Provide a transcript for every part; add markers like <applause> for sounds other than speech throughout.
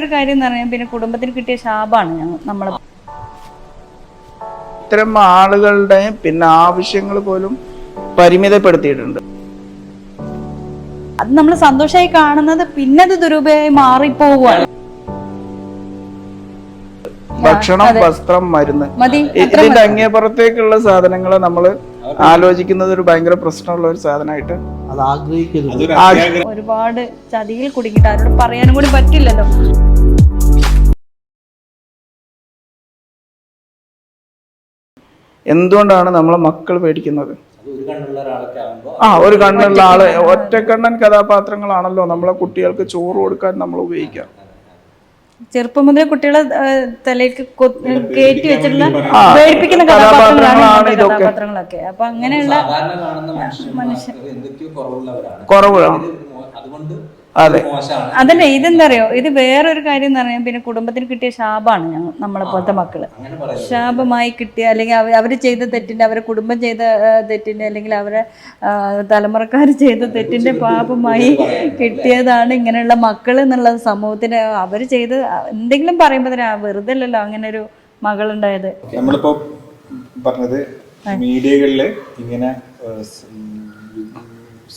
ഒരു കാര്യം എന്ന് പറഞ്ഞാൽ പിന്നെ കുടുംബത്തിന് കിട്ടിയ ശാപാണ് നമ്മൾ ഇത്തരം ആളുകളുടെ പിന്നെ ആവശ്യങ്ങൾ പോലും പരിമിതപ്പെടുത്തിയിട്ടുണ്ട്. അത് നമ്മൾ സന്തോഷമായി കാണുന്നത് പിന്നെ അത് ദുരുപയോഗമായി മാറിപ്പോവുകയാണ്. ഭക്ഷണം വസ്ത്രം മരുന്ന്. ഇതിന്റെ അങ്ങേപ്പുറത്തേക്കുള്ള സാധനങ്ങൾ നമ്മൾ ആലോചിക്കുന്നത് ഒരു ഭയങ്കര പ്രശ്നമുള്ള ഒരു സാധനമായിട്ട് അത് ആഗ്രഹിക്കരുത്. ഒരുപാട് ചതിയിൽ കുടുങ്ങിയിട്ട് അവരോട് പറയാനും കൂടി പറ്റില്ലല്ലോ. എന്തുകൊണ്ടാണ് നമ്മളെ മക്കൾ പേടിക്കുന്നത്? ആ ഒരു കണ്ണുള്ള ആൾ. ഒറ്റക്കണ്ണൻ കഥാപാത്രങ്ങളാണല്ലോ നമ്മളെ കുട്ടികൾക്ക് ചോറ് കൊടുക്കാൻ നമ്മൾ ഉപയോഗിക്കുക. ചെറുപ്പം മുതലേ കുട്ടികളെ തലയിലേക്ക് കയറ്റി വെച്ചിട്ടുള്ള പേടിപ്പിക്കുന്ന കഥാപാത്രങ്ങളാണ്. കഥാപാത്രങ്ങളൊക്കെ അപ്പൊ അങ്ങനെയുള്ള കുറവുള്ളവരാണ് കുറവുകളാണ്. അതുകൊണ്ട് അതെ. അതന്നെ ഇതെന്താ അറിയോ ഇത് വേറൊരു കാര്യം എന്ന് പറഞ്ഞാൽ പിന്നെ കുടുംബത്തിന് കിട്ടിയ ശാപാണ് ഞങ്ങൾ നമ്മളെ പോലത്തെ മക്കൾ. ശാപമായി കിട്ടിയ അല്ലെങ്കിൽ അവർ ചെയ്ത തെറ്റിന്റെ അവരെ കുടുംബം ചെയ്ത തെറ്റിന്റെ അല്ലെങ്കിൽ അവരെ തലമുറക്കാർ ചെയ്ത തെറ്റിന്റെ പാപമായി കിട്ടിയതാണ് ഇങ്ങനെയുള്ള മക്കൾ എന്നുള്ള സമൂഹത്തിന് അവർ ചെയ്ത് എന്തെങ്കിലും പറയുമ്പോൾ തന്നെ വെറുതെ അല്ലല്ലോ അങ്ങനെ ഒരു മകളുണ്ടായത്. നമ്മളിപ്പോ പറഞ്ഞത് മീഡിയകളിൽ ഇങ്ങനെ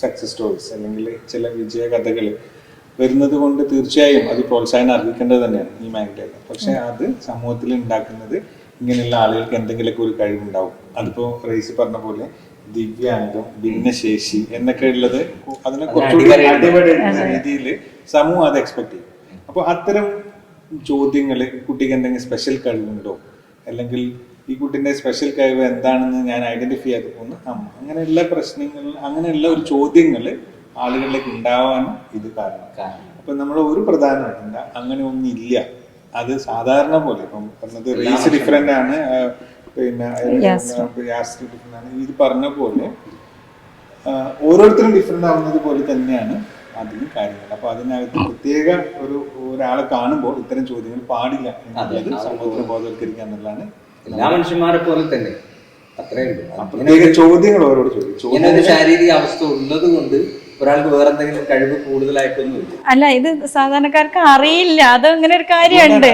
സക്സസ് സ്റ്റോറീസ് അല്ലെങ്കിൽ ചില വിജയ കഥകൾ വരുന്നത് കൊണ്ട് തീർച്ചയായും അത് പ്രോത്സാഹനം അർഹിക്കേണ്ടത് തന്നെയാണ് ഈ മേഖലയിൽ. പക്ഷെ അത് സമൂഹത്തിൽ ഉണ്ടാക്കുന്നത് ഇങ്ങനെയുള്ള ആളുകൾക്ക് എന്തെങ്കിലുമൊക്കെ ഒരു കഴിവുണ്ടാവും. അതിപ്പോ റേസ് പറഞ്ഞ പോലെ ദിവ്യാംഗം ഭിന്നശേഷി എന്നൊക്കെ ഉള്ളത് അതിനെ കുറച്ചുകൂടി അടിപൊളി രീതിയിൽ സമൂഹം അത് എക്സ്പെക്ട് ചെയ്യും. അപ്പോൾ അത്തരം ചോദ്യങ്ങൾ കുട്ടിക്ക് എന്തെങ്കിലും സ്പെഷ്യൽ കഴിവുണ്ടോ? അല്ലെങ്കിൽ ഈ കുട്ടിന്റെ സ്പെഷ്യൽ കഴിവ് എന്താണെന്ന് ഞാൻ ഐഡന്റിഫൈ ആക്കി പോകുന്നു. അമ്മ അങ്ങനെയുള്ള പ്രശ്നങ്ങൾ അങ്ങനെയുള്ള ഒരു ചോദ്യങ്ങൾ ആളുകളിലേക്ക് ഉണ്ടാവാനും ഇത് കാരണം. അപ്പൊ നമ്മൾ ഒരു പ്രധാനമല്ല അങ്ങനെ ഒന്നും ഇല്ല. അത് സാധാരണ പോലെ ഇപ്പം പറഞ്ഞത് റേസ് ഡിഫറെന്റ് ആണ് പിന്നെ യാസ്ട്രി ഡിഫറെന്റ് ആണ്. ഇത് പറഞ്ഞ പോലെ ഓരോരുത്തരും ഡിഫറെന്റ് ആവുന്നത് പോലെ തന്നെയാണ് അതിന് കാര്യങ്ങൾ. അപ്പൊ അതിനകത്ത് പ്രത്യേക ഒരു ഒരാളെ കാണുമ്പോൾ ഇത്തരം ചോദ്യങ്ങൾ പാടില്ല എന്നുള്ളത് സമൂഹത്തിന് ബോധവൽക്കരിക്കുക എന്നുള്ളതാണ് എല്ലാ മനുഷ്യന്മാരെ പോലെ തന്നെ. അത്രേ ഉള്ളൂ. ചോദ്യങ്ങൾ അവരോട് ചോദിച്ചു ഇങ്ങനെ ഒരു ശാരീരിക അവസ്ഥ ഉള്ളത് കൊണ്ട് ഒരാൾക്ക് വേറെ എന്തെങ്കിലും കഴിവ് കൂടുതലായിട്ടൊന്നും ഇല്ല. അല്ല ഇത് സാധാരണക്കാർക്ക് അറിയില്ല. അത് അങ്ങനെ ഒരു കാര്യമുണ്ട്.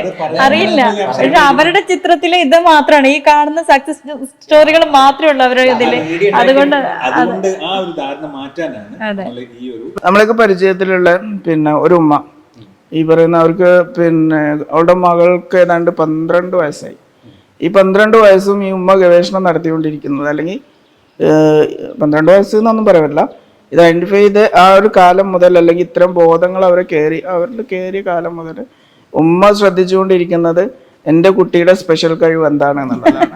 അറിയില്ല. പക്ഷെ അവരുടെ ചിത്രത്തിൽ ഇത് മാത്രമാണ്. ഈ കാണുന്ന സക്സസ് സ്റ്റോറികൾ മാത്രമേ ഉള്ളൂ അവരുടെ ഇതിൽ. അതുകൊണ്ട് അതുകൊണ്ട് ആ ഒരു ധാരണ മാറ്റാനാണ് അതെ. ഈ ഒരു നമ്മളൊക്കെ പരിചയത്തിലുള്ള പിന്നെ ഒരു ഉമ്മ. ഈ പറയുന്ന അവർക്ക് പിന്നെ അവളുടെ മകൾക്ക് ഏതാണ്ട് പന്ത്രണ്ട് വയസ്സായി. ഈ പന്ത്രണ്ട് വയസ്സും ഈ ഉമ്മ ഗവേഷണം നടത്തിക്കൊണ്ടിരിക്കുന്നത് അല്ലെങ്കിൽ പന്ത്രണ്ട് വയസ്സ് എന്നൊന്നും പറയാനില്ല ഇത് ഐഡന്റിഫൈ ചെയ്ത് ആ ഒരു കാലം മുതൽ അല്ലെങ്കിൽ ഇത്തരം ബോധങ്ങൾ അവരെ കയറി അവരിൽ കയറിയ കാലം മുതൽ ഉമ്മ ശ്രദ്ധിച്ചുകൊണ്ടിരിക്കുന്നത് എന്റെ കുട്ടിയുടെ സ്പെഷ്യൽ കഴിവ് എന്താണെന്നുള്ളതാണ്.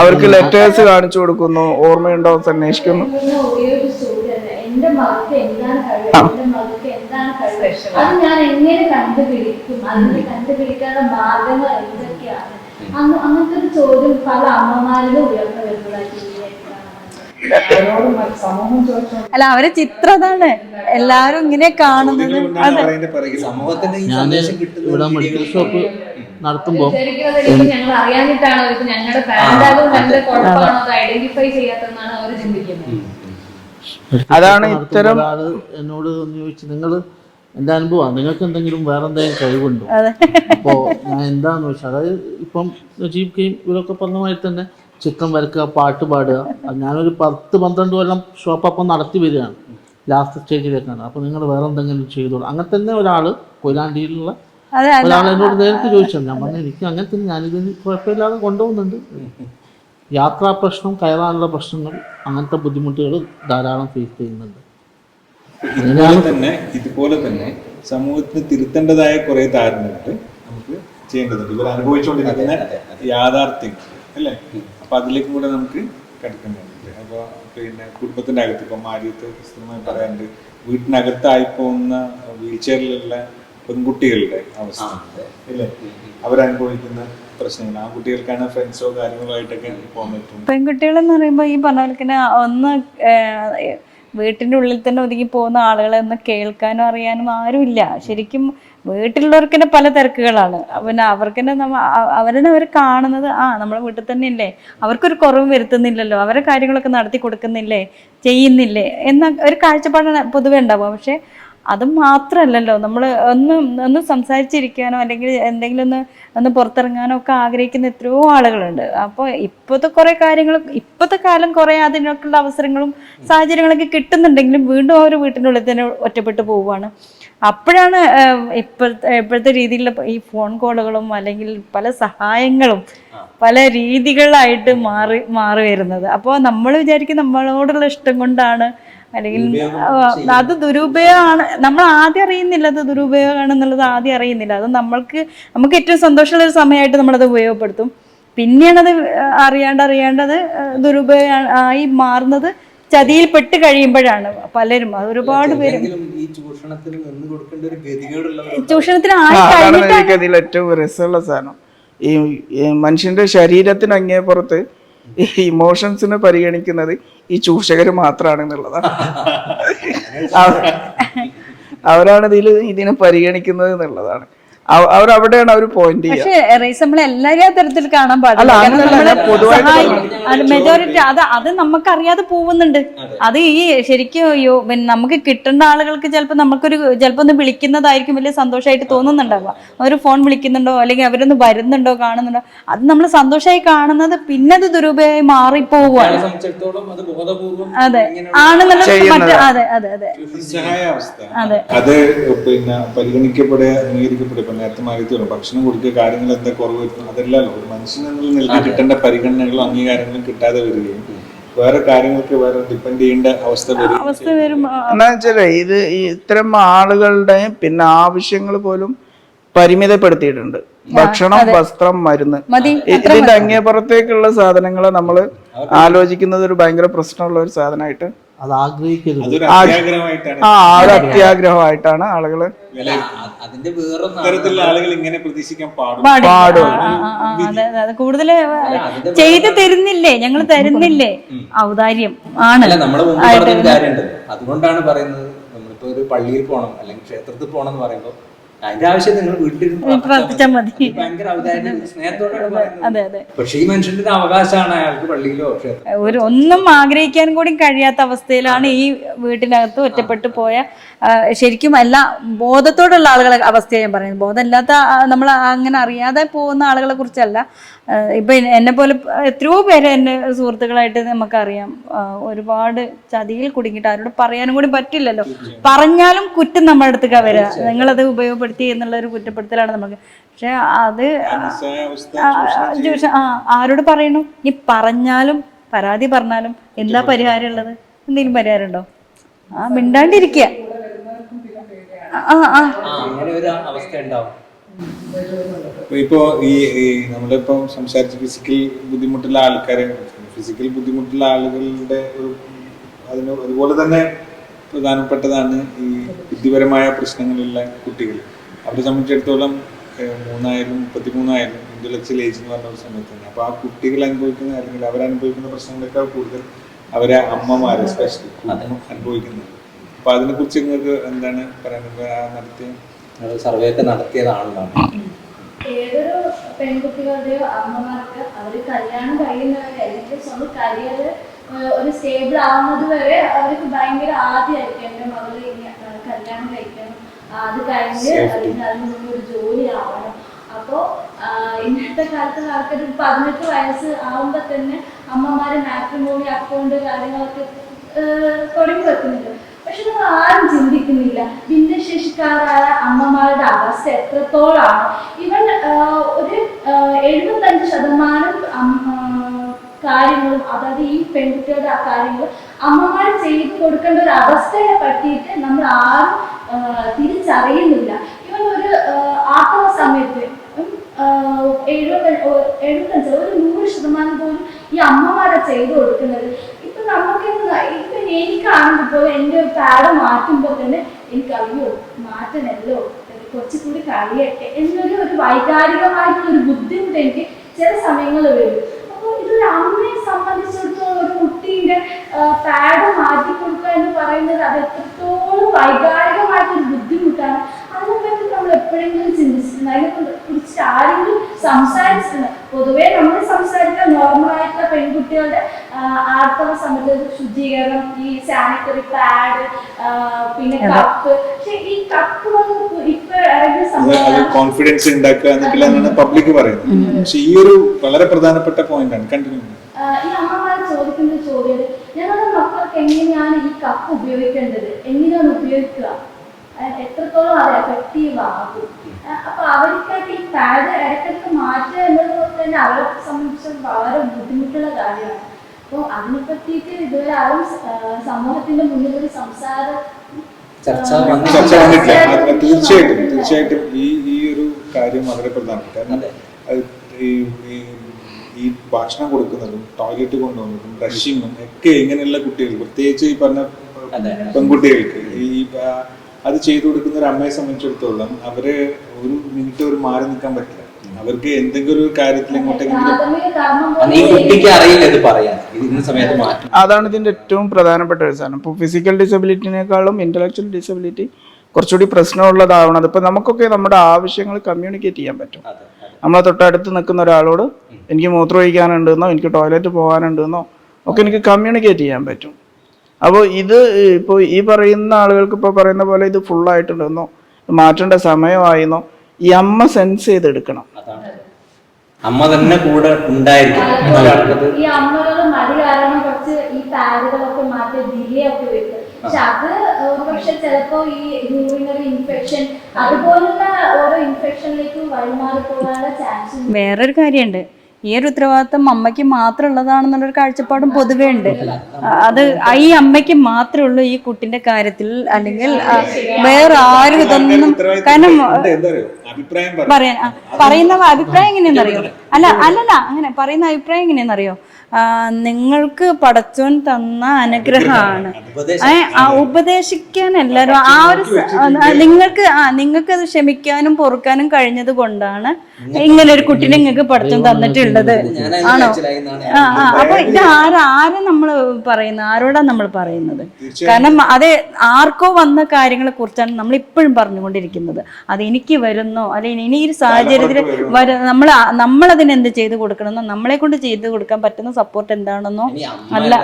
അവർക്ക് ലെറ്റേഴ്സ് കാണിച്ചു കൊടുക്കുന്നു ഓർമ്മയുണ്ടോ അന്വേഷിക്കുന്നു. എന്താണ് എന്താണ് അത് ഞാൻ എങ്ങനെ കണ്ടുപിടിക്കും? അതിന് കണ്ടുപിടിക്കാനുള്ള മാർഗങ്ങൾ എന്തൊക്കെയാണ്? അങ്ങനത്തെ ഒരു ചോദ്യം പല അമ്മമാരിലും ഉയർന്നു വരുന്നതായിട്ട് അല്ല അവരെ ചിത്രതാണ് എല്ലാരും ഇങ്ങനെ കാണുന്നത്. ഇവിടെ മെഡിക്കൽ ഷോപ്പ് നടത്തുമ്പോ ഞങ്ങൾ ഇത് ഞങ്ങളുടെ ഐഡന്റിഫൈ ചെയ്യാത്തതെന്നാണ് അവർ ചിന്തിക്കുന്നത്. അതാണ് ഇത്തരം- എന്നോട് ചോദിച്ചു നിങ്ങൾ എന്റെ അനുഭവമാണ്. നിങ്ങൾക്ക് എന്തെങ്കിലും വേറെ എന്തെങ്കിലും കഴിവുണ്ടോ അപ്പോൾ ഞാൻ എന്താന്ന് വെച്ചാൽ അതായത് ഇപ്പം നജീബ് കെയും ഇവരൊക്കെ പറഞ്ഞ മാതിരി തന്നെ ചിത്രം വരക്കുക പാട്ട് പാടുക. ഞാനൊരു പത്ത് പന്ത്രണ്ട് കൊല്ലം ഷോപ്പപ്പം നടത്തി വരികയാണ്. ലാസ്റ്റ് സ്റ്റേജിലേക്കാണ് അപ്പോൾ നിങ്ങൾ വേറെ എന്തെങ്കിലും ചെയ്തോളൂ. അങ്ങനെ തന്നെ ഒരാൾ കൊയിലാണ്ടിയിലുള്ള ഒരാൾ എന്നോട് നേരത്തെ ചോദിച്ചു. ഞാൻ പറഞ്ഞു എനിക്ക് അങ്ങനെ തന്നെ ഞാനിതിന് കുഴപ്പമില്ലാതെ കൊണ്ടുപോകുന്നുണ്ട്. യാത്രാ പ്രശ്നം കയറാനുള്ള പ്രശ്നങ്ങൾ അങ്ങനത്തെ ബുദ്ധിമുട്ടുകൾ ധാരാളം ഫേസ് ചെയ്യുന്നുണ്ട്. ഇതുപോലെ തന്നെ ഇതുപോലെ തന്നെ സമൂഹത്തിന് തിരുത്തേണ്ടതായ കുറെ ധാരണകൾ നമുക്ക് ചെയ്യേണ്ടതുണ്ട്. ഇവർ അനുഭവിച്ചുകൊണ്ടിരിക്കുന്ന യാഥാർത്ഥ്യം അല്ലേ? അപ്പൊ അതിലേക്കും കൂടെ നമുക്ക് കിടക്കേണ്ടതുണ്ട്. അപ്പൊ പിന്നെ കുടുംബത്തിന്റെ അകത്ത് ഇപ്പൊ മാര്യത്ത് സ്ഥിരമായി പറയാറുണ്ട് വീട്ടിനകത്തായി പോകുന്ന വീൽ ചെയറിലുള്ള പെൺകുട്ടികളുടെ അവസ്ഥ അല്ലേ? അവരനുഭവിക്കുന്ന പ്രശ്നങ്ങൾ. ആ കുട്ടികൾക്കാണ് ഫ്രണ്ട്സോ കാര്യങ്ങളോ ആയിട്ടൊക്കെ പോകാൻ പറ്റും പെൺകുട്ടികളെന്ന് പറയുമ്പോൾ ഈ പറഞ്ഞ പോലെ തന്നെ ഒന്ന് വീട്ടിന്റെ ഉള്ളിൽ തന്നെ ഒതുങ്ങി പോകുന്ന ആളുകളെ ഒന്ന് കേൾക്കാനും അറിയാനും ആരുമില്ല. ശരിക്കും വീട്ടിലുള്ളവർക്ക് തന്നെ പല തിരക്കുകളാണ്. പിന്നെ അവർക്ക് തന്നെ നമ്മ അവരെ അവർ കാണുന്നത് ആ നമ്മുടെ വീട്ടിൽ തന്നെ ഇല്ലേ അവർക്കൊരു കുറവ് വരുത്തുന്നില്ലല്ലോ. അവരെ കാര്യങ്ങളൊക്കെ നടത്തി കൊടുക്കുന്നില്ലേ? ചെയ്യുന്നില്ലേ? എന്ന ഒരു കാഴ്ചപ്പാടാണ് പൊതുവെ ഉണ്ടാവുക. പക്ഷേ അത് മാത്രമല്ലല്ലോ നമ്മൾ ഒന്ന് ഒന്ന് സംസാരിച്ചിരിക്കാനോ അല്ലെങ്കിൽ എന്തെങ്കിലും ഒന്ന് ഒന്ന് പുറത്തിറങ്ങാനോ ഒക്കെ ആഗ്രഹിക്കുന്ന എത്രയോ ആളുകളുണ്ട്. അപ്പോൾ ഇപ്പോഴത്തെ കുറേ കാര്യങ്ങൾ ഇപ്പോഴത്തെ കാലം കുറേ അതിനൊക്കെയുള്ള അവസരങ്ങളും സാഹചര്യങ്ങളൊക്കെ കിട്ടുന്നുണ്ടെങ്കിലും വീണ്ടും അവർ വീട്ടിന്റെ ഉള്ളിൽ തന്നെ ഒറ്റപ്പെട്ടു പോവുകയാണ്. അപ്പോഴാണ് ഇപ്പോഴത്തെ ഇപ്പോഴത്തെ രീതിയിലുള്ള ഈ ഫോൺ കോളുകളും അല്ലെങ്കിൽ പല സഹായങ്ങളും പല രീതികളായിട്ട് മാറി മാറി വരുന്നത്. അപ്പോൾ നമ്മൾ വിചാരിക്കും നമ്മളോടുള്ള ഇഷ്ടം കൊണ്ടാണ് അല്ലെങ്കിൽ അത് ദുരുപയോഗമാണ്. നമ്മൾ ആദ്യം അറിയുന്നില്ല അത് ദുരുപയോഗമാണെന്നുള്ളത് ആദ്യം അറിയുന്നില്ല. അത് നമ്മൾക്ക് നമുക്ക് ഏറ്റവും സന്തോഷമുള്ള ഒരു സമയമായിട്ട് നമ്മളത് ഉപയോഗപ്പെടുത്തും. പിന്നെയാണ് അത് അറിയാണ്ട് അറിയാണ്ട് അത് ദുരുപയോഗം ആയി മാറുന്നത് ചതിയിൽപ്പെട്ട് കഴിയുമ്പോഴാണ് പലരും. അത് ഒരുപാട് പേരും ഈ ചൂഷണത്തിന് ആയി ഏറ്റവും രസമുള്ള സാധനം. ഈ ഈ മനുഷ്യന്റെ ശരീരത്തിന് അങ്ങേ പുറത്ത് ഈ ഇമോഷൻസിനെ പരിഗണിക്കുന്നത് ഈ ചൂഷകർ മാത്രമാണ് എന്നുള്ളതാണ് <laughs> അവരാണ് ഇതിൽ ഇതിനെ പരിഗണിക്കുന്നത് എന്നുള്ളതാണ്. അവരവിടെയാണ് അവർ പോയിന്റ് പക്ഷേ റേസ് നമ്മൾ തരത്തിൽ കാണാൻ പാടില്ല. പറഞ്ഞു. അത് മെജോറിറ്റി അത് നമുക്ക് അറിയാതെ പോകുന്നുണ്ട്. അത് ഈ ശരിക്കും നമുക്ക് കിട്ടേണ്ട ആളുകൾക്ക് ചിലപ്പോൾ നമുക്കൊരു ചിലപ്പോൾ ഒന്ന് വിളിക്കുന്നതായിരിക്കും വലിയ സന്തോഷമായിട്ട് തോന്നുന്നുണ്ടാവുക. ഒരു ഫോൺ വിളിക്കുന്നുണ്ടോ? അല്ലെങ്കിൽ അവരൊന്ന് വരുന്നുണ്ടോ? കാണുന്നുണ്ടോ? അത് നമ്മൾ സന്തോഷമായി കാണുന്നത് പിന്നെ അത് ദുരുപയോഗമായി മാറിപ്പോവുകയാണ്. അത് ബോധപൂർവം അതെ. അതെ അതെ അതെ. അതെ. അത് പിന്നെ പരിഗണിക്കപ്പെടുക അംഗീകരിക്കപ്പെടുക നേരത്തെ മാറിയത്തോളം ഭക്ഷണം കൊടുക്കുക കാര്യങ്ങൾ എന്താ കുറവ് വരുന്നു അതെല്ലാം ഒരു മനുഷ്യൻ എന്നുള്ള നിലയ്ക്ക് കിട്ടേണ്ട പരിഗണനകളും അംഗീകാരങ്ങളും കിട്ടാതെ വരികയും വേറെ കാര്യങ്ങൾക്ക് വേറെ ഡിപ്പെൻഡ് ചെയ്യേണ്ട അവസ്ഥ വരും അവസ്ഥ വരും ഇത് ഇത്തരം ആളുകളുടെ പിന്നെ ആവശ്യങ്ങൾ പോലും പരിമിതപ്പെടുത്തിയിട്ടുണ്ട്. ഭക്ഷണം വസ്ത്രം മരുന്ന്. ഇതിന്റെ അങ്ങേപ്പുറത്തേക്കുള്ള സാധനങ്ങളെ നമ്മൾ ആലോചിക്കുന്നത് ഒരു ഭയങ്കര പ്രശ്നമുള്ള ഒരു സാധനമായിട്ട് അത് ആഗ്രഹിക്കരുത് ആ ഒരു അത്യാഗ്രഹമായിട്ടാണ് ആളുകൾ. അ- അതിന്റെ വേറൊന്നും ആളുകൾ ഇങ്ങനെ പ്രതീക്ഷിക്കാൻ പാടും. കൂടുതൽ ചെയ്ത് തരുന്നില്ലേ? ഞങ്ങൾ തരുന്നില്ലേ? ഔദാര്യം. ആണ്. അതുകൊണ്ടാണ് പറയുന്നത് നമ്മളിപ്പോ ഒരു പള്ളിയിൽ പോകണം അല്ലെങ്കിൽ ക്ഷേത്രത്തിൽ പോകണം എന്ന് പറയുമ്പോൾ അതിന്റെ ആവശ്യം നിങ്ങൾ വീട്ടിലിരുന്ന് പ്രാർത്ഥിച്ചാൽ മതി. ഭയങ്കര ഔദാര്യം സ്നേഹത്തോടെയാണ് പറയുന്നത്. പക്ഷെ ഈ മനുഷ്യന്റെ അവകാശമാണ് അയാൾക്ക് പള്ളിയിലോ ഒരു ഒന്നും ആഗ്രഹിക്കാൻ കൂടി കഴിയാത്ത അവസ്ഥയിലാണ് ഈ വീട്ടിനകത്ത് ഒറ്റപ്പെട്ടു പോയ ശരിക്കും എല്ലാ ബോധത്തോടുള്ള ആളുകളെ അവസ്ഥയാണ് ഞാൻ പറയുന്നത്. ബോധമില്ലാത്ത നമ്മൾ അങ്ങനെ അറിയാതെ പോകുന്ന ആളുകളെ കുറിച്ചല്ല. ഇപ്പൊ എന്നെ പോലെ എത്രയോ പേര് എന്റെ സുഹൃത്തുക്കളായിട്ട് നമുക്കറിയാം. ഒരുപാട് ചതിയിൽ കുടുങ്ങിയിട്ട് ആരോട് പറയാനും കൂടി പറ്റില്ലല്ലോ. പറഞ്ഞാലും കുറ്റം നമ്മുടെ അടുത്തേക്ക് വരിക നിങ്ങളത് ഉപയോഗപ്പെടുത്തി എന്നുള്ള ഒരു കുറ്റപ്പെടുത്തലാണ് നമുക്ക്. പക്ഷെ അത് ആ, ആരോട് പറയണു നീ പറഞ്ഞാലും പരാതി പറഞ്ഞാലും എന്താ പരിഹാരം ഉള്ളത് എന്തെങ്കിലും പരിഹാരം ഉണ്ടോ ആ മിണ്ടാണ്ടിരിക്കുക ആ ആ ആ. അങ്ങനെ ഒരു അവസ്ഥ ഉണ്ടാവും. ഇപ്പോ ഈ നമ്മളിപ്പം സംസാരിച്ച ഫിസിക്കൽ ബുദ്ധിമുട്ടുള്ള ആൾക്കാരെ ഫിസിക്കൽ ബുദ്ധിമുട്ടുള്ള ആളുകളുടെ ഒരു അതിന് അതുപോലെ തന്നെ പ്രധാനപ്പെട്ടതാണ് ഈ ബുദ്ധിപരമായ പ്രശ്നങ്ങളുള്ള കുട്ടികൾ. അവരെ സംബന്ധിച്ചിടത്തോളം മൂന്നായാലും മുപ്പത്തിമൂന്നായാലും ഇന്റലക്ച്വൽ ഏജ് എന്ന് പറഞ്ഞ ഒരു സമയത്ത് തന്നെ. അപ്പൊ ആ കുട്ടികൾ അനുഭവിക്കുന്ന അല്ലെങ്കിൽ അവരനുഭവിക്കുന്ന പ്രശ്നങ്ങളൊക്കെ കൂടുതൽ അവരെ അമ്മമാരെ സ്പെഷ്യലി അനുഭവിക്കുന്നത്. അപ്പൊ അതിനെ കുറിച്ച് നിങ്ങൾക്ക് എന്താണ് പറയുന്നത് ആ നടത്തിയ സർവേ ഒക്കെ നടത്തിയതാണെന്നാണ്. ഏതൊരു പെൺകുട്ടികളുടെയോ അമ്മമാർക്ക് അവർ കല്യാണം കഴിയുന്നവരെ അല്ലെങ്കിൽ സ്വന്തം കരിയർ ഒരു സ്റ്റേബിൾ ആവുന്നത് വരെ അവർക്ക് ഭയങ്കര ആദ്യമായിരിക്കും എന്റെ മകൾ കല്യാണം കഴിക്കണം. അത് കഴിഞ്ഞ് അല്ലെങ്കിൽ അതിന് മുമ്പ് ഒരു ജോലി ആവണം. അപ്പോൾ ഇന്നത്തെ കാലത്ത് ആൾക്കാർ പതിനെട്ട് വയസ്സ് ആവുമ്പോൾ തന്നെ അമ്മമാര് മാട്രിമോണി അക്കൗണ്ട് കാര്യങ്ങളൊക്കെ തുടങ്ങി വെക്കുന്നുണ്ട്. പക്ഷെ നമ്മൾ ആരും ചിന്തിക്കുന്നില്ല. ഭിന്നശേഷിക്കാരായ അമ്മമാരുടെ അവസ്ഥ എത്രത്തോളാണ്. ഇവൻ ഒരു എഴുപത്തഞ്ച് ശതമാനം കാര്യങ്ങളും അതായത് ഈ പെൺകുട്ടികളുടെ ആ കാര്യങ്ങൾ അമ്മമാർ ചെയ്തു കൊടുക്കേണ്ട ഒരു അവസ്ഥയെ പറ്റിയിട്ട് നമ്മൾ ആരും തിരിച്ചറിയുന്നില്ല. ഇവൻ ഒരു ആത്മ സമയത്ത് എഴുപത്തഞ്ച് എഴുപത്തഞ്ച് ഒരു നൂറ് ശതമാനം പോലും ഈ അമ്മമാരെ ചെയ്തു കൊടുക്കുന്നത്. നമുക്ക് എന്താ ഇപ്പൊ എന്റെ ഒരു പാഡ് മാറ്റുമ്പോൾ തന്നെ എനിക്ക് അറിയോ മാറ്റണല്ലോ കുറച്ചുകൂടി കഴിയട്ടെ എന്നൊരു ഒരു വൈകാരികമായിട്ടുള്ള ഒരു ബുദ്ധിമുട്ട് എനിക്ക് ചില സമയങ്ങളിൽ വരും. അപ്പോൾ ഇതൊരു അമ്മയെ സംബന്ധിച്ചിടത്തോളം ഒരു കുട്ടീന്റെ പാഡ് മാറ്റി കൊടുക്കുക എന്ന് പറയുന്നത് അത് എത്രത്തോളം വൈകാരികമായിട്ടൊരു ബുദ്ധിമുട്ടാണ്. അതിനെപ്പറ്റി നമ്മൾ എപ്പോഴെങ്കിലും ചിന്തിച്ചിട്ടുണ്ട് അതിനെ കുറി- കുറിച്ച് ആരെങ്കിലും സംസാരിച്ചിട്ടുണ്ട് പൊതുവെ നമ്മൾ സംസാരിക്കാൻ നോർമൽ ആയിട്ടുള്ള പെൺകുട്ടികളുടെ ആർത്തവ സമയത്ത് ശുചീകരണം ഈ സാനിറ്ററി പാഡ് പിന്നെ കപ്പ് പക്ഷെ ഈ കപ്പ് വന്ന് ഇപ്പൊ ഇറങ്ങിയ അത് അത് സംഭവം കോൺഫിഡൻസ് ഉണ്ടാക്കുക എന്നൊക്കെയാണ് പബ്ലിക് പറയുന്നത്. പക്ഷെ ഈ ഒരു വളരെ പ്രധാനപ്പെട്ട പോയിന്റ് ആണ്. കണ്ടിന്യൂ ഈ അമ്മമാർ ചോദിക്കുന്ന ചോദ്യം ഞങ്ങളുടെ മക്കൾക്ക് എങ്ങനെയാണ് ഈ കപ്പ് ഉപയോഗിക്കേണ്ടത്? എങ്ങനെയാണ് ഉപയോഗിക്കുക? എത്രത്തോളം അത് എഫക്റ്റീവ് ആകും അപ്പൊ അവർക്കായിട്ട് ഈ പാഡ് ഇടയ്ക്കിടയ്ക്ക് മാറ്റുക എന്നുള്ളത് തന്നെ അവരെ സംബന്ധിച്ച് വളരെ ബുദ്ധിമുട്ടുള്ള കാര്യമാണ് അപ്പോൾ അതിനെ പറ്റിയിട്ട് ഇതുവരെ ആരും സമൂഹത്തിന്റെ മുന്നിൽ ഒരു സംസാര ചർച്ച വന്നിട്ടില്ല. ചർച്ച വന്നിട്ടില്ല തീർച്ചയായിട്ടും തീർച്ചയായിട്ടും ഈ ഈ ഒരു കാര്യം വളരെ പ്രധാനപ്പെട്ട കാരണം അതെ. ഈ ഈ- ഭക്ഷണം കൊടുക്കുന്നതും ടോയ്ലറ്റ് കൊണ്ടുപോകുന്നതും ബ്രഷിങ്ങും ഒക്കെ ഇങ്ങനെയുള്ള കുട്ടികൾ പ്രത്യേകിച്ച് ഈ പറഞ്ഞ അതെ. പെൺകുട്ടികൾക്ക് ഈ അത് ചെയ്തു കൊടുക്കുന്ന ഒരു അമ്മയെ സംബന്ധിച്ചിടത്തോളം അവർ ഒരു മിനിറ്റ് ഒരു മാറി നിൽക്കാൻ പറ്റില്ല. അവർക്ക് എന്തെങ്കിലും ഒരു കാര്യത്തിൽ അതാണ് ഇതിന്റെ ഏറ്റവും പ്രധാനപ്പെട്ട ഒരു സാധനം. ഇപ്പോൾ ഫിസിക്കൽ ഡിസബിലിറ്റിനേക്കാളും ഇന്റലക്ച്വൽ ഡിസബിലിറ്റി കുറച്ചുകൂടി പ്രശ്നമുള്ളതാവണം. അതിപ്പോ നമുക്കൊക്കെ നമ്മുടെ ആവശ്യങ്ങൾ കമ്മ്യൂണിക്കേറ്റ് ചെയ്യാൻ പറ്റും. നമ്മളെ തൊട്ടടുത്ത് നിൽക്കുന്ന ഒരാളോട് എനിക്ക് മൂത്രം ഒഴിക്കാനുണ്ടെന്നോ എനിക്ക് ടോയ്ലറ്റ് പോകാനുണ്ടെന്നോ ഒക്കെ എനിക്ക് കമ്മ്യൂണിക്കേറ്റ് ചെയ്യാൻ പറ്റും. അപ്പോൾ ഇത് ഇപ്പോൾ ഈ പറയുന്ന ആളുകൾക്ക് ഇപ്പോൾ പറയുന്ന പോലെ ഇത് ഫുള്ളായിട്ടുണ്ടെന്നോ മാറ്റേണ്ട സമയമായിരുന്നോ ഈ അമ്മ സെൻസ് ചെയ്തെടുക്കണം. അമ്മ തന്നെ കൂടെ ഉണ്ടായിരിക്കും ഈ അമ്മകൾ മടി കാരണം കുറച്ച് ഈ പാഡുകളൊക്കെ മാറ്റി ഡിലേ ഒക്കെ വരും പക്ഷെ അത് പക്ഷെ ചിലപ്പോ ഈ യൂറിനറി ഇൻഫെക്ഷൻ അതുപോലുള്ള ഓരോ ഇൻഫെക്ഷനിലേക്കും വഴിമാറി പോകാനുള്ള ചാൻസ് വേറൊരു കാര്യമുണ്ട്. ഈ ഒരു ഉത്തരവാദിത്തം അമ്മയ്ക്ക് മാത്രം ഉള്ളതാണെന്നുള്ളൊരു കാഴ്ചപ്പാടും പൊതുവേ ഉണ്ട്. അത് ഈ അമ്മയ്ക്ക് മാത്രമേ ഉള്ളൂ ഈ കുട്ടിന്റെ കാര്യത്തിൽ അല്ലെങ്കിൽ വേറെ ആരും ഇതൊന്നും കാരണം പറയാ. പറയാൻ പറയുന്ന അഭിപ്രായം എങ്ങനെയാണെന്നറിയോ അല്ല. അല്ലല്ല അങ്ങനെ പറയുന്ന അഭിപ്രായം എങ്ങനെയാണെന്നറിയോ നിങ്ങൾക്ക് പടച്ചോൻ തന്ന അനുഗ്രഹമാണ്. ആ ഉപദേശിക്കാൻ എല്ലാരും ആ ഒരു നിങ്ങൾക്ക് ആ നിങ്ങൾക്ക് അത് ക്ഷമിക്കാനും പൊറുക്കാനും കഴിഞ്ഞത് കൊണ്ടാണ് ഇങ്ങനെ ഒരു കുട്ടിനെ നിങ്ങൾക്ക് പടച്ചോൻ തന്നിട്ടുള്ളത്. ആണോ? ആ അപ്പൊ ഇത് ആരാ ആരാ നമ്മൾ പറയുന്നത് ആരോടാ നമ്മൾ പറയുന്നത്? കാരണം അത് ആർക്കോ വന്ന കാര്യങ്ങളെ കുറിച്ചാണ് നമ്മൾ ഇപ്പോഴും പറഞ്ഞുകൊണ്ടിരിക്കുന്നത്. അത് എനിക്ക് വരുന്നോ അല്ലെങ്കിൽ ഇനി ഈ ഒരു സാഹചര്യത്തിൽ വര നമ്മൾ നമ്മളതിനെന്ത് ചെയ്ത് കൊടുക്കണമെന്നോ നമ്മളെ കൊണ്ട് ചെയ്ത് കൊടുക്കാൻ പറ്റുന്ന സപ്പോർട്ട് എന്താണെന്നോ അല്ല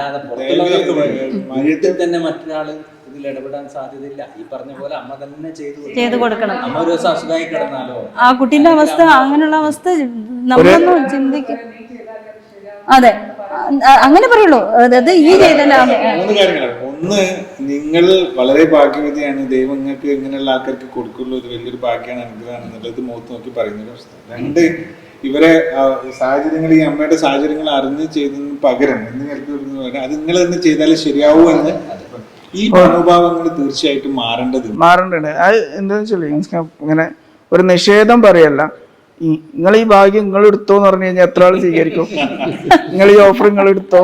തന്നെ മറ്റൊരാൾ ഇതിൽ ഇടപെടാൻ സാധ്യതയില്ല. ഈ പറഞ്ഞ പോലെ അമ്മ തന്നെ ചെയ്തു കൊടുക്കണം. കൊടുക്കണം. അമ്മ ഒരു ദിവസം അസുഖമായി കിടന്നാലോ? ആ കുട്ടീന്റെ അവസ്ഥ അങ്ങനെയുള്ള അവസ്ഥ നമ്മളൊന്നും ചിന്തിക്കും അതെ. അങ്ങനെ പറയുള്ളൂ. അതായത് ഈ മൂന്ന് കാര്യങ്ങളാണ്. ഒന്ന് നിങ്ങൾ വളരെ ഭാഗ്യവതിയാണ്. ദൈവം നിങ്ങൾക്ക് ഇങ്ങനെയുള്ള ആൾക്കാർക്ക് കൊടുക്കുള്ളൂ. ഒരു വലിയൊരു ഭാഗ്യമാണ് അനുഗ്രഹമാണ് എന്നുള്ളത് മുഖത്ത് നോക്കി പറയുന്നൊരു അവസ്ഥ രണ്ട് ഇവരെ സാഹചര്യങ്ങൾ ഈ അമ്മയുടെ സാഹചര്യങ്ങൾ അറിഞ്ഞ് ചെയ്തതിന് പകരം എന്ന് കരുതുന്നു അത് നിങ്ങൾ തന്നെ ചെയ്താലേ ശരിയാവൂ എന്ന് ഈ മനോഭാവങ്ങൾ തീർച്ചയായിട്ടും മാറേണ്ടത് മാറേണ്ടത് അത് എന്താണെന്ന് വെച്ചാൽ ഇങ്ങനെ ഒരു നിഷേധം പറയല്ല. നിങ്ങൾ ഈ ഭാഗ്യം നിങ്ങൾ എടുത്തോ എന്ന് പറഞ്ഞു കഴിഞ്ഞാൽ എത്ര ആൾ സ്വീകരിക്കും? നിങ്ങൾ ഈ ഓഫർ നിങ്ങൾ എടുത്തോ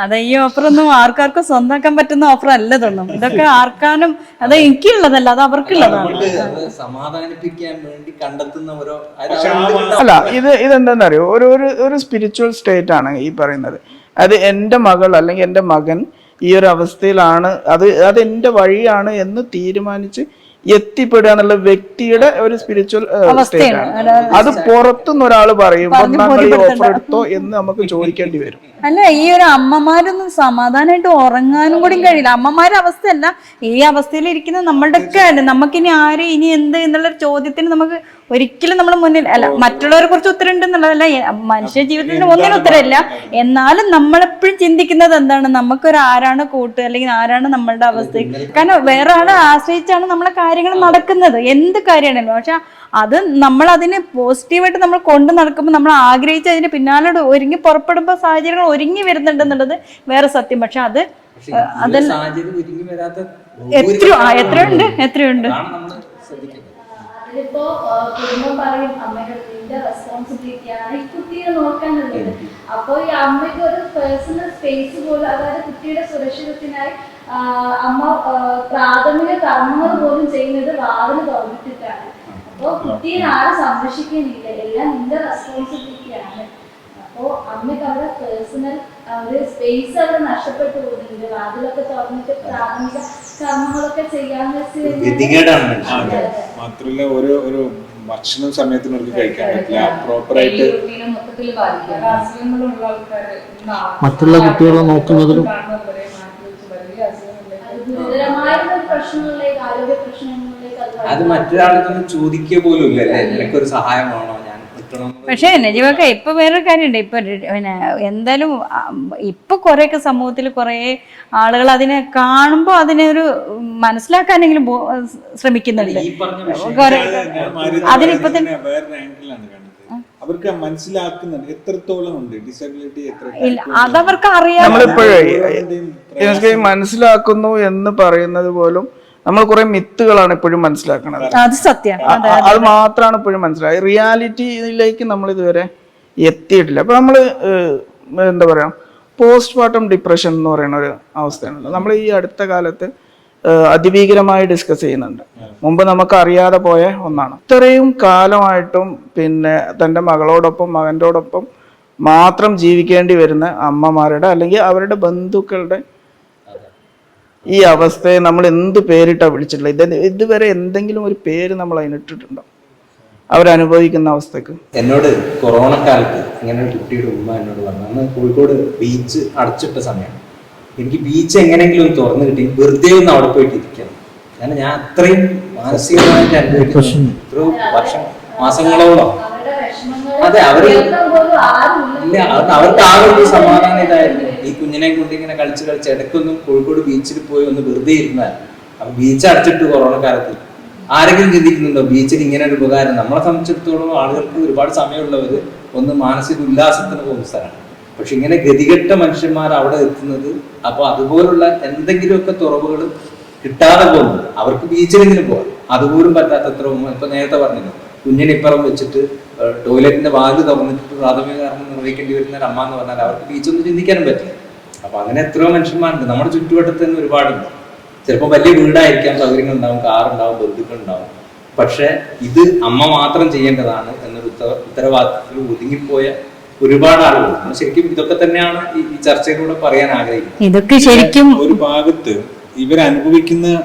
അതെ ഈ ഓഫർ ഒന്നും ആർക്കാർക്കും സ്വന്തമാക്കാൻ പറ്റുന്ന ഓഫർ അല്ല ഇതൊന്നും ഇതൊക്കെ ആർക്കാനും അത് എനിക്കുള്ളതല്ല അത് അവർക്കുള്ളതാണ്. അത് സമാധാനിപ്പിക്കാൻ വേണ്ടി കണ്ടെത്തുന്ന ഓരോ അല്ല ഇത് ഇതെന്താണെന്ന് അറിയോ ഒരു ഒരു ഒരു സ്പിരിച്വൽ സ്റ്റേറ്റ് ആണ് ഈ പറയുന്നത്. അത് എന്റെ മകൾ അല്ലെങ്കിൽ എന്റെ മകൻ ഈ ഒരു അവസ്ഥയിലാണ് അത് അത് എന്റെ വഴിയാണ് എന്ന് തീരുമാനിച്ച് എത്തിപ്പെടുക എന്നുള്ള വ്യക്തിയുടെ ഒരു സ്പിരിച്വൽ സ്റ്റേറ്റ് ആണ്. അത് പുറത്തുനിന്ന് ഒരാൾ പറയുമ്പോൾ നമ്മൾ ഈ ഓഫർ എടുത്തോ എന്ന് നമുക്ക് ചോദിക്കേണ്ടി വരും. അല്ല ഈ ഒരു അമ്മമാരൊന്നും സമാധാനമായിട്ട് ഉറങ്ങാനും കൂടി കഴിയില്ല. അമ്മമാരുടെ അവസ്ഥയല്ല. ഈ അവസ്ഥയിൽ ഇരിക്കുന്ന നമ്മളുടെ ഒക്കെ ആണ്. നമുക്കിനി ആര് ഇനി എന്ത് എന്നുള്ള ചോദ്യത്തിന് നമുക്ക് ഒരിക്കലും നമ്മൾ മുന്നിൽ അല്ല മറ്റുള്ളവരെ കുറിച്ച് ഉത്തരമുണ്ട് എന്നുള്ളതല്ല മനുഷ്യ ജീവിതത്തിന് ഒന്നിനും ഉത്തരമില്ല എന്നാലും നമ്മളെപ്പോഴും ചിന്തിക്കുന്നത് എന്താണ്? നമുക്കൊരു ആരാണ് കൂട്ട് അല്ലെങ്കിൽ ആരാണ് നമ്മളുടെ അവസ്ഥ കാരണം വേറെ ആളെ ആശ്രയിച്ചാണ് നമ്മളെ കാര്യങ്ങൾ നടക്കുന്നത്. എന്ത് കാര്യമാണല്ലോ പക്ഷെ അത് നമ്മൾ അതിനെ പോസിറ്റീവായിട്ട് നമ്മൾ കൊണ്ട് നടക്കുമ്പോൾ നമ്മൾ ആഗ്രഹിച്ച് അതിന് പിന്നാലെ ഒരുങ്ങി പുറപ്പെടുമ്പോൾ സാഹചര്യങ്ങൾ ഒരുങ്ങി വരുന്നുണ്ടെന്നുള്ളത് വേറെ സത്യം. പക്ഷെ അത് വരാത്ത എത്രയോ എത്രയുണ്ട് എത്രയുണ്ട്. അതിലിപ്പോ ആ, കുടുംബം പറയും അമ്മയുടെ നിന്റെ റെസ്പോൺസിബിലിറ്റി ആണ് ഈ കുട്ടിയെ നോക്കാനുള്ളത് അപ്പൊ ഈ അമ്മയ്ക്ക് ഒരു പേഴ്സണൽ സ്പേസ് പോലും അതായത് കുട്ടിയുടെ സുരക്ഷിതത്തിനായി അമ്മ പ്രാഥമിക കർമ്മങ്ങൾ പോലും ചെയ്യുന്നത് വാതിൽ തുറന്നിട്ടിട്ടാണ്. അപ്പൊ കുട്ടിയെ ആരും സംരക്ഷിക്കുന്നില്ല. എല്ലാം നിന്റെ റെസ്പോൺസിബിലിറ്റി ആണ്. അപ്പോ അമ്മയ്ക്ക് അവരുടെ പേഴ്സണൽ ഒരു സ്പേസ് അവിടെ നഷ്ടപ്പെട്ടു പോകുന്നുണ്ട് വാതിലൊക്കെ തുറന്നിട്ട് പ്രാഥമിക കർമ്മങ്ങളൊക്കെ ചെയ്യാന്ന് വെച്ച് മാത്രമല്ല ഒരു ഒരു ഭക്ഷണം സമയത്തിന് അവർക്ക് കഴിക്കാൻ പറ്റില്ല. പ്രോപ്പറായിട്ട് മറ്റുള്ള കുട്ടികളെ നോക്കുന്നതിലും അത് മറ്റൊരാളെ ചോദിക്കുക പോലും ഇല്ല അല്ലെ? നിനക്കൊരു സഹായം വേണോ? പക്ഷേ നജീബൊക്കെ ഇപ്പൊ വേറൊരു കാര്യമുണ്ട്. ഇപ്പൊ പിന്നെ എന്തായാലും ഇപ്പൊ കുറെയൊക്കെ സമൂഹത്തിൽ കുറെ ആളുകൾ അതിനെ കാണുമ്പോൾ അതിനെ ഒരു മനസ്സിലാക്കാനെങ്കിലും ശ്രമിക്കുന്നുണ്ട്. അതിനിപ്പോ തന്നെ അവർക്ക് മനസ്സിലാക്കുന്നുണ്ട് എത്രത്തോളം ഉണ്ട്? ഡിസബിലിറ്റി അതവർക്ക് അറിയാം. നമ്മളിപ്പോഴേ മനസ്സിലാക്കുന്നു എന്ന് പറയുന്നത് പോലും നമ്മൾ കുറെ മിത്തുകളാണ് എപ്പോഴും മനസ്സിലാക്കുന്നത് അത് സത്യം. അത് മാത്രമാണ് എപ്പോഴും മനസ്സിലായത്. റിയാലിറ്റിയിലേക്ക് നമ്മൾ ഇതുവരെ എത്തിയിട്ടില്ല. അപ്പൊ നമ്മൾ എന്താ പറയാ പോസ്റ്റ്മോർട്ടം ഡിപ്രഷൻ എന്ന് പറയുന്ന ഒരു അവസ്ഥയാണല്ലോ നമ്മൾ ഈ അടുത്ത കാലത്ത് അതിഭീകരമായി ഡിസ്കസ് ചെയ്യുന്നുണ്ട്. മുമ്പ് നമുക്ക് അറിയാതെ പോയ ഒന്നാണ്. ഇത്രയും കാലമായിട്ടും പിന്നെ തന്റെ മകളോടൊപ്പം മകന്റെയോടൊപ്പം മാത്രം ജീവിക്കേണ്ടി വരുന്ന അമ്മമാരുടെ അല്ലെങ്കിൽ അവരുടെ ബന്ധുക്കളുടെ ഈ അവസ്ഥയെ നമ്മൾ എന്ത് പേരിട്ടാണ് വിളിച്ചിട്ടുള്ളത്? ഇത് ഇതുവരെ എന്തെങ്കിലും ഒരു പേര് നമ്മൾ അതിനിട്ടിട്ടുണ്ടോ അവരനുഭവിക്കുന്ന അവസ്ഥക്ക്. എന്നോട് കൊറോണ കാലത്ത് ഇങ്ങനെ ഒരു കുട്ടിയുടെ ഉമ്മ എന്നോട് പറഞ്ഞു അന്ന് കോഴിക്കോട് ബീച്ച് അടച്ചിട്ട സമയമാണ്. എനിക്ക് ബീച്ച് എങ്ങനെയെങ്കിലും തുറന്നു കിട്ടി വെറുതെ ഒന്ന് അവിടെ പോയിട്ട് ഇരിക്കണം കാരണം ഞാൻ അത്രയും മാനസികമായിട്ട് അനുഭവിക്കുന്നു. എത്രയോ വർഷം മാസങ്ങളോളം. അതെ, അവർ ഇല്ല അവർക്ക് ആ ഒരു സമാധാനം ഇതായിരുന്നു. ഈ കുഞ്ഞിനെ കൊണ്ട് ഇങ്ങനെ കളിച്ച് കളിച്ച് ഇടയ്ക്കൊന്നും കോഴിക്കോട് ബീച്ചിൽ പോയി ഒന്ന് വെറുതെ ഇരുന്നാൽ അപ്പൊ ബീച്ച് അടച്ചിട്ട് കൊറോണ കാലത്ത്. ആരെങ്കിലും ചിന്തിക്കുന്നുണ്ടോ? ബീച്ചിൽ ഇങ്ങനെ ഒരു ഉപകാരം? നമ്മളെ സംബന്ധിച്ചിടത്തോളം ആളുകൾക്ക് ഒരുപാട് സമയമുള്ളവർ ഒന്ന് മാനസിക ഉല്ലാസത്തിന് പോകുന്ന സ്ഥലമാണ്. പക്ഷെ ഇങ്ങനെ ഗതികെട്ട മനുഷ്യന്മാർ അവിടെ എത്തുന്നത് അപ്പൊ അതുപോലുള്ള എന്തെങ്കിലുമൊക്കെ തുറവുകൾ കിട്ടാതെ പോകുന്നു. അവർക്ക് ബീച്ചിലെങ്കിലും പോകാം. അതുപോലും പറ്റാത്തത്ര ഉമ്മ ഇപ്പൊ നേരത്തെ പറഞ്ഞില്ല? കുഞ്ഞിനെ ഇപ്പുറം വെച്ചിട്ട് ടോയ്ലറ്റിന്റെ വാതിൽ തുറന്നിട്ട് പ്രാഥമിക കാരണം നിർവഹിക്കേണ്ടി വരുന്ന ഒരു അമ്മ എന്ന് പറഞ്ഞാൽ അവർക്ക് ബീച്ചൊന്നും ചിന്തിക്കാനും പറ്റില്ല. അപ്പൊ അങ്ങനെ എത്രയോ മനുഷ്യന്മാരുണ്ട്. നമ്മുടെ ചുറ്റുവട്ടത്ത് തന്നെ ഒരുപാടുണ്ട്. ചിലപ്പോൾ വലിയ വീടായിരിക്കാം സൗകര്യങ്ങൾ ഉണ്ടാവും കാറുണ്ടാവും ബന്ധുക്കൾ ഉണ്ടാവും പക്ഷെ ഇത് അമ്മ മാത്രം ചെയ്യേണ്ടതാണ് എന്നൊരു ഉത്തര- ഉത്തരവാദിത്തത്തിൽ ഒതുങ്ങിപ്പോയ ഒരുപാട് ആളുകൾ. ശരിക്കും ഇതൊക്കെ തന്നെയാണ് ഈ ഈ ചർച്ചയിലൂടെ പറയാൻ ആഗ്രഹിക്കുന്നത്. ഇതൊക്കെ ശരിക്കും ഒരു ഭാഗത്ത് ഇവരനുഭവിക്കുന്ന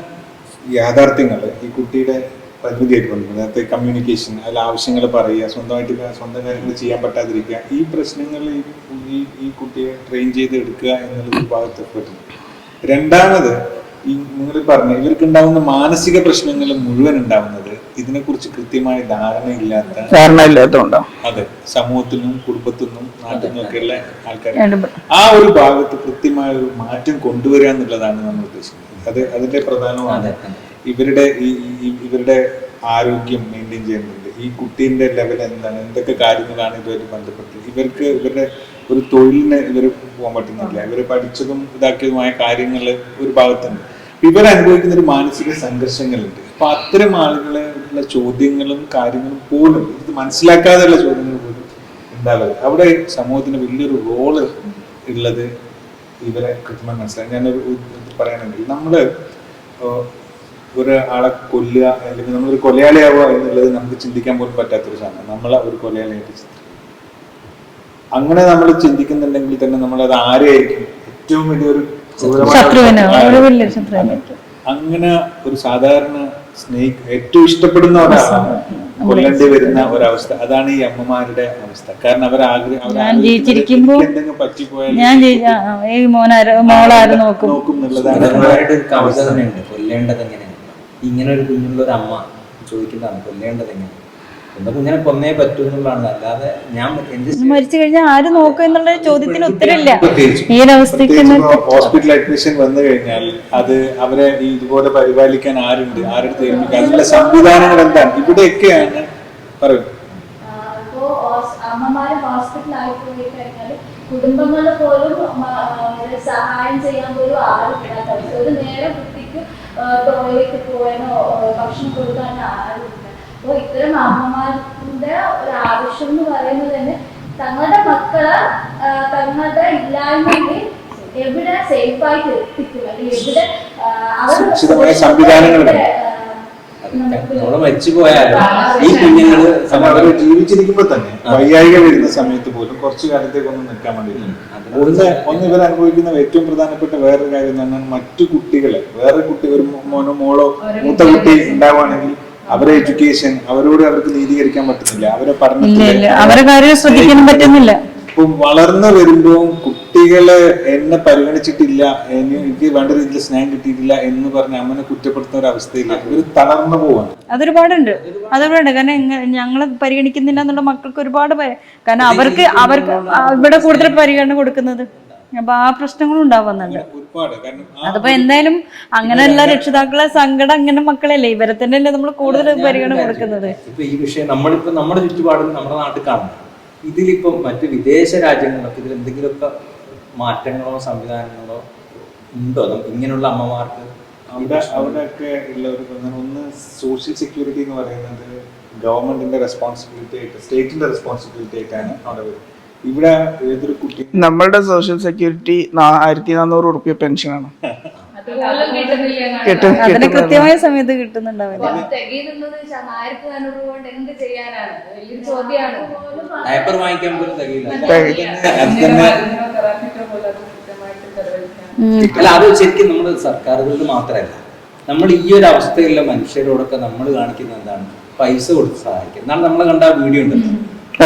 യാഥാർത്ഥ്യങ്ങൾ ഈ കുട്ടിയുടെ പരിമിതിയായിട്ട് വന്നു നേരത്തെ കമ്മ്യൂണിക്കേഷൻ അതിൽ ആവശ്യങ്ങൾ പറയുക സ്വന്തമായിട്ട് സ്വന്തം കാര്യങ്ങൾ ചെയ്യാൻ പറ്റാതിരിക്കുക. ഈ പ്രശ്നങ്ങൾ ഈ ഈ കുട്ടിയെ ട്രെയിൻ ചെയ്ത് എടുക്കുക എന്നുള്ള ഒരു ഭാഗത്ത് രണ്ടാമത് ഈ നിങ്ങൾ പറഞ്ഞു ഇവർക്ക് ഉണ്ടാവുന്ന മാനസിക പ്രശ്നങ്ങൾ മുഴുവൻ ഉണ്ടാവുന്നത് ഇതിനെക്കുറിച്ച് കൃത്യമായ ധാരണയില്ലാത്ത ധാരണ ഇല്ലാത്തതുകൊണ്ടാണ് അതെ സമൂഹത്തിൽ നിന്നും കുടുംബത്തിൽ നിന്നും നാട്ടിൽ നിന്നൊക്കെയുള്ള ആൾക്കാർ ആ ഒരു ഭാഗത്ത് കൃത്യമായ ഒരു മാറ്റം കൊണ്ടുവരിക എന്നുള്ളതാണ് നമ്മൾ ഉദ്ദേശിക്കുന്നത്. അത് അതിന്റെ പ്രധാനമാണ്. ഇവരുടെ ഈ ഇവരുടെ ആരോഗ്യം മെയിന്റെയിൻ ചെയ്യുന്നുണ്ട്. ഈ കുട്ടീന്റെ ലെവൽ എന്താണ്? എന്തൊക്കെ കാര്യങ്ങളാണ് ഇതുമായിട്ട് ബന്ധപ്പെട്ട് ഇവർക്ക് ഇവരുടെ ഒരു തൊഴിലിന് ഇവർ പോകാൻ പറ്റുന്നില്ല. ഇവർ പഠിച്ചതും ഇതാക്കിയതുമായ കാര്യങ്ങൾ ഒരു ഭാഗത്തുണ്ട്. ഇവർ അനുഭവിക്കുന്ന ഒരു മാനസിക സംഘർഷങ്ങളുണ്ട്. അപ്പൊ അത്തരം ആളുകളെ ഉള്ള ചോദ്യങ്ങളും കാര്യങ്ങളും പോലും ഇത് മനസ്സിലാക്കാതെയുള്ള ചോദ്യങ്ങൾ പോലും ഉണ്ടാവരുത് അവിടെ സമൂഹത്തിന് വലിയൊരു റോൾ ഉള്ളത് ഇവരെ കൃത്യമായി മനസ്സിലാക്കി ഞാനൊരു നമ്മൾ ഏഹ്, ഒരാളെ കൊല്ലുക അല്ലെങ്കിൽ നമ്മളൊരു കൊലയാളിയാവുക എന്നുള്ളത് നമുക്ക് ചിന്തിക്കാൻ പോലും പറ്റാത്തൊരു സാധനം. നമ്മളെ ഒരു കൊലയാളിയായിട്ട് ചിന്തിക്കും. അങ്ങനെ നമ്മൾ ചിന്തിക്കുന്നുണ്ടെങ്കിൽ തന്നെ നമ്മൾ അത് ആരെയായിരിക്കും? ഏറ്റവും വലിയൊരു അങ്ങനെ ഒരു സാധാരണ സ്നേഹി ഏറ്റവും ഇഷ്ടപ്പെടുന്ന ഒരാളാണ് കൊല്ലേണ്ടി വരുന്ന ഒരവസ്ഥ. അതാണ് ഈ അമ്മമാരുടെ അവസ്ഥ. കാരണം അവർ ആഗ്രഹം ജീവിച്ചിരിക്കുമ്പോ പറ്റിപ്പോയാൽ ഞാൻ നോക്കും. നോക്കും എന്നുള്ളതാണ്. കൊല്ലേണ്ടത് എങ്ങനെയാണ് ഇങ്ങനെ ഒരു കുഞ്ഞുള്ള ഒരു അമ്മ ചോദിക്കുന്നതാണ് കൊല്ലേണ്ടത് എങ്ങനെ? എന്റെ കുഞ്ഞിനെ കൊന്നേ പറ്റൂ എന്നുള്ളതാണ്. അല്ലാതെ ഞാൻ മരിച്ചു കഴിഞ്ഞാൽ ആര് നോക്കും എന്നുള്ള ചോദ്യത്തിന് ഉത്തരമില്ല. ഈ അവസ്ഥയ്ക്ക് ഹോസ്പിറ്റൽ അഡ്മിഷൻ വന്നു കഴിഞ്ഞാൽ അത് അവരെ ഈ ഇതുപോലെ പരിപാലിക്കാൻ ആരുണ്ട്? ആരുടെ ഏൽപ്പിക്കാൻ? അതിനുള്ള സംവിധാനങ്ങൾ എന്താണ്? ഇവിടെയൊക്കെയാണ് പറയൂ അമ്മമാര് ഹോസ്പിറ്റലായി പോയി കഴിഞ്ഞാൽ കുടുംബങ്ങൾ പോലും സഹായം ചെയ്യാൻ പോലും ആരും ഒരു നേരം ടോയ്ലറ്റ് പോകാനോ ഭക്ഷണം കൊടുക്കാനോ ആരുമില്ല. അപ്പോൾ ഇത്തരം അമ്മമാരുടെ ഒരു ആവശ്യം എന്ന് പറയുന്നത് തന്നെ തങ്ങളുടെ മക്കൾ തങ്ങളുടെ ഇല്ലായ്മയിൽ എവിടെ സേഫായിട്ട് എത്തിക്കും? അല്ലെങ്കിൽ എവിടെ അവർ സംവിധാനങ്ങൾ നമ്മൾ മരിച്ചു പോയാലോ ഈ കുഞ്ഞുങ്ങൾ അവർ ജീവിച്ചിരിക്കുമ്പോ തന്നെ വൈകാരിക വരുന്ന സമയത്ത് പോലും കുറച്ചു കാലത്തേക്ക് ഒന്ന് നിൽക്കാൻ വേണ്ടിയിട്ടുണ്ട് ഒന്ന് ഒന്ന് ഇവർ അനുഭവിക്കുന്ന ഏറ്റവും പ്രധാനപ്പെട്ട വേറൊരു കാര്യം എന്ന് പറഞ്ഞാൽ മറ്റു കുട്ടികളെ വേറെ കുട്ടി ഒരു മോനോ മോളോ മൂത്ത കുട്ടി ഉണ്ടാവുകയാണെങ്കിൽ അവരെ എഡ്യൂക്കേഷൻ അവരോട് അവർക്ക് നീതീകരിക്കാൻ പറ്റുന്നില്ല. അവരെ ഇല്ല പഠനത്തിൽ അവരെ കാര്യം ശ്രദ്ധിക്കാൻ പറ്റുന്നില്ല. ഇപ്പം വളർന്നു വരുമ്പോ കുട്ടികളെ എന്നെ പരിഗണിച്ചിട്ടില്ല എന്നെ എനിക്ക് വേണ്ട രീതിയിൽ സ്നേഹം കിട്ടിയിട്ടില്ല എന്ന് പറഞ്ഞ് അമ്മനെ കുറ്റപ്പെടുത്തുന്ന ഒരു അവസ്ഥയില്ല ഇവർ തളർന്നു പോവാണ്. അതൊരുപാടുണ്ട്. അതൊരുപാടുണ്ട്. കാരണം ഞങ്ങൾ ഞങ്ങളെ പരിഗണിക്കുന്നില്ല എന്നുള്ള മക്കൾക്ക് ഒരുപാട് കാരണം അവർക്ക് അവർക്ക് ഇവിടെ കൂടുതൽ പരിഗണന കൊടുക്കുന്നത്. അപ്പൊ ആ പ്രശ്നങ്ങളും ഉണ്ടാവുന്നുണ്ട്. ഒരുപാട്. കാരണം ആ അതിപ്പോ എന്തായാലും അങ്ങനെയുള്ള രക്ഷിതാക്കളെ സങ്കടം അങ്ങനെ മക്കളല്ലേ? ഇവരെ തന്നെയല്ലേ നമ്മൾ കൂടുതൽ പരിഗണന കൊടുക്കുന്നത്. ഇപ്പൊ ഈ വിഷയം നമ്മളിപ്പോ നമ്മുടെ ചുറ്റുപാടും നമ്മുടെ നാട്ടിൽ കാണുന്നു. ഇതിലിപ്പോ മറ്റ് വിദേശ രാജ്യങ്ങളിലൊക്കെ ഇതിൽ എന്തെങ്കിലുമൊക്കെ മാറ്റങ്ങളോ സംവിധാനങ്ങളോ ഉണ്ടോ? നമുക്ക് ഇങ്ങനെയുള്ള അമ്മമാർക്ക് അവിടെ അവിടെയൊക്കെ ഉള്ള ഒരു പ്രധാന ഒന്ന് സോഷ്യൽ സെക്യൂരിറ്റി എന്ന് പറയുന്നത് ഗവൺമെന്റിന്റെ റെസ്പോൺസിബിലിറ്റി ആയിട്ട് സ്റ്റേറ്റിന്റെ റെസ്പോൺസിബിലിറ്റി ആയിട്ടാണ് അവിടെ വരുന്നത്. ഇവിടെ ഏതൊരു കുട്ടി നമ്മളുടെ സോഷ്യൽ സെക്യൂരിറ്റി ആയിരത്തി നാനൂറ് റുപ്യ പെൻഷനാണ്. <laughs> കിട്ടും അതിന് കൃത്യമായ സമയത്ത് കിട്ടുന്നുണ്ടാവില്ല. ഡയപ്പർ വാങ്ങിക്കാൻ പോലും അല്ല അത് ശരിക്കും നമ്മൾ സർക്കാരുകളിൽ മാത്രമല്ല. നമ്മൾ ഈ ഒരു അവസ്ഥയിലുള്ള മനുഷ്യരോടൊക്കെ നമ്മൾ കാണിക്കുന്ന എന്താണ്? പൈസ കൊടുത്ത് സഹായിക്കും. എന്നാണ് നമ്മൾ കണ്ട ആ വീഡിയോ ഉണ്ടല്ലോ.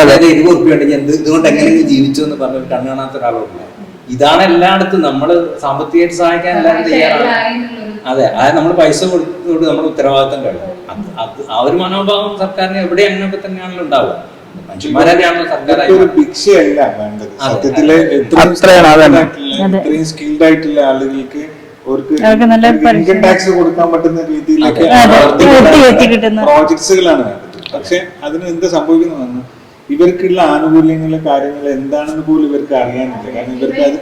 അതായത് ഇരുപത് റുപ്യ ഉണ്ടെങ്കിൽ എന്ത് ഇതുകൊണ്ട് എങ്ങനെയെങ്കിലും ജീവിച്ചു എന്ന് പറഞ്ഞ കണ്ണു കാണാത്ത ഒരാളുണ്ട് ഇതാണ് എല്ലായിടത്തും നമ്മൾ സാമ്പത്തികമായിട്ട് സഹായിക്കാൻ എല്ലാവരും തയ്യാറാണ്. അതെ അത് നമ്മൾ പൈസ കൊടുത്തുകൊണ്ട് നമ്മുടെ ഉത്തരവാദിത്തം കഴിയും അത് ആ ഒരു മനോഭാവം സർക്കാരിന് എവിടെ അങ്ങനെയൊക്കെ തന്നെയാണല്ലോ ഉണ്ടാവുക. ഇത്രയും സ്കിൽഡ് ആയിട്ടുള്ള ആളുകൾക്ക് അവർക്ക് അവർക്ക് നല്ല ഇൻകം ടാക്സ് കൊടുക്കാൻ പറ്റുന്ന രീതിയിലൊക്കെ അതെ, എത്തി എത്തി കിട്ടുന്ന പ്രോജക്ട്സുകളാണ് വേണ്ടത് പക്ഷെ അതിന് എന്ത് സംഭവിക്കുന്നു ഇവർക്കുള്ള ആനുകൂല്യങ്ങളും കാര്യങ്ങളും എന്താണെന്ന് പോലും ഇവർക്ക് അറിയാനില്ല. കാരണം ഇവർക്ക് അത്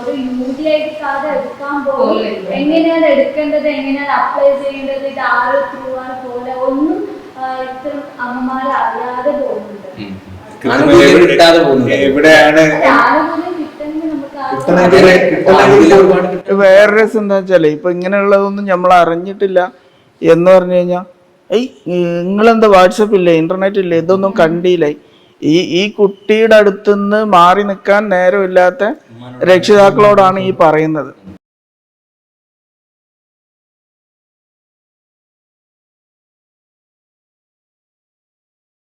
ഒരു എടുക്കാൻ എങ്ങനെയാണ് എടുക്കേണ്ടത് എങ്ങനെയാണ് അപ്ലൈ ചെയ്യേണ്ടത് ഇത് ആരോ ത്രൂ ആണ് പോലെ ഒന്നും ഇത്തരം അറിയാതെ പോകുന്നുണ്ട്. എവിടെയാണ്. വേറെ രസം എന്താ വെച്ചാലേ ഇപ്പൊ ഇങ്ങനെയുള്ളതൊന്നും നമ്മൾ അറിഞ്ഞിട്ടില്ല എന്ന് പറഞ്ഞു കഴിഞ്ഞാൽ ഏയ് നിങ്ങളെന്താ വാട്സപ്പ് ഇല്ലേ ഇന്റർനെറ്റ് ഇല്ലേ ഇതൊന്നും കണ്ടില്ലേ? ഈ ഈ കുട്ടിയുടെ അടുത്തുനിന്ന് മാറി നിൽക്കാൻ നേരമില്ലാത്ത രക്ഷിതാക്കളോടാണ് ഈ പറയുന്നത്.